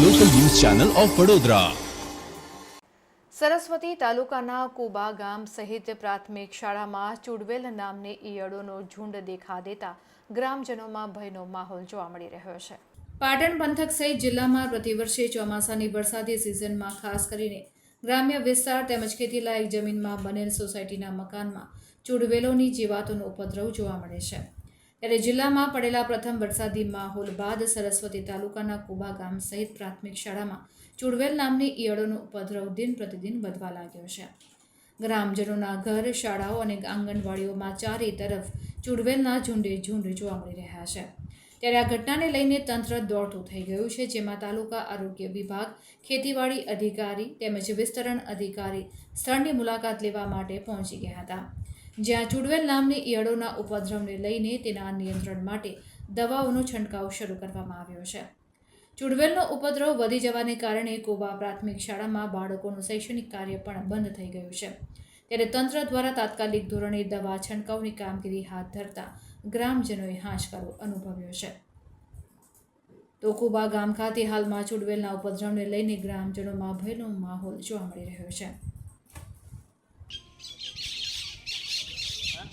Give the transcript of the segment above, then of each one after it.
Channel of Vadodara. Saraswati તાલુકાના કુબા ગામ સહિત પ્રાથમિક શાળામાં ચુડવેલ નામની ઈયળોનો ઝુંડ દેખા દેતા ગ્રામજનોમાં ભયનો માહોલ જોવા મળી રહ્યો છે. પાટણ પંથક સહિત જિલ્લામાં પ્રતિવર્ષે ચોમાસાની વરસાદી સિઝનમાં ખાસ કરીને ગ્રામ્ય વિસ્તાર તેમજ ખેતીલાયક જમીનમાં બનેલ સોસાયટીના મકાનમાં ચુડવેલોની જીવાતોનો ઉપદ્રવ જોવા મળે છે. ત્યારે જિલ્લામાં પડેલા પ્રથમ વરસાદી માહોલ બાદ સરસ્વતી તાલુકાના કુબા ગામ સહિત પ્રાથમિક શાળામાં ચુડવેલ નામની ઈયળોનો ઉપદ્રવ દિન પ્રતિદિન વધવા લાગ્યો છે. ગ્રામજનોના ઘર, શાળાઓ અને આંગણવાડીઓમાં ચારે તરફ ચુડવેલના ઝુંડે ઝુંડ જોવા મળી રહ્યા છે. ત્યારે આ ઘટનાને લઈને તંત્ર દોડતું થઈ ગયું છે, જેમાં તાલુકા આરોગ્ય વિભાગ, ખેતીવાડી અધિકારી તેમજ વિસ્તરણ અધિકારી સ્થળની મુલાકાત લેવા માટે પહોંચી ગયા હતા. જ્યાં ચુડવેલ નામની ઈયળોના ઉપદ્રવને લઈને તેના નિયંત્રણ માટે દવાઓનો છંટકાવ શરૂ કરવામાં આવ્યો છે. ચુડવેલનો ઉપદ્રવ વધી જવાને કારણે કોબા પ્રાથમિક શાળામાં બાળકોનું શૈક્ષણિક કાર્ય પણ બંધ થઈ ગયું છે. ત્યારે તંત્ર દ્વારા તાત્કાલિક ધોરણે દવા છંટકાવની કામગીરી હાથ ધરતા ગ્રામજનોએ હાશકારો અનુભવ્યો છે. તો કુબા ગામ ખાતે હાલમાં ચુડવેલના ઉપદ્રવને લઈને ગ્રામજનોમાં ભયનો માહોલ જોવા મળી રહ્યો છે.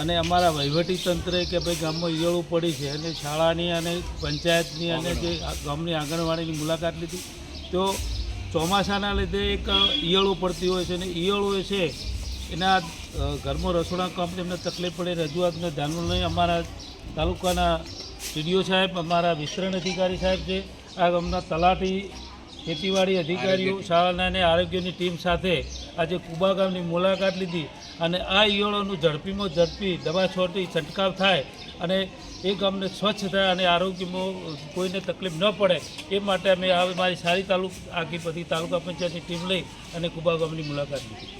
અને અમારા વહીવટી તંત્રે કે ભાઈ ગામમાં ઈયળો પડી છે અને શાળાની અને પંચાયતની અને જે ગામની આંગણવાડીની મુલાકાત લીધી, તો ચોમાસાના લીધે એક ઈયળો પડતી હોય છે અને ઈયળો છે, એના ઘરમાં રસોડા કામને એમને તકલીફ પડે, રજૂઆતને ધ્યાનમાં લઈ અમારા તાલુકાના ટીડીઓ સાહેબ, અમારા વિસ્તરણ અધિકારી સાહેબ છે, આ ગામના તલાટી ખેતીવાડી અધિકારીઓ શાળાના અને આરોગ્યની ટીમ સાથે આજે કુબા ગામની મુલાકાત લીધી અને આ ઈયળોનું ઝડપીમાં ઝડપી દવા છોટી છંટકાવ થાય અને એ ગામને સ્વચ્છ થાય અને આરોગ્યમાં કોઈને તકલીફ ન પડે એ માટે અમે આ મારી સારી તાલુક આખી બધી તાલુકા પંચાયતની ટીમ લઈ અને કુબા ગામની મુલાકાત લીધી.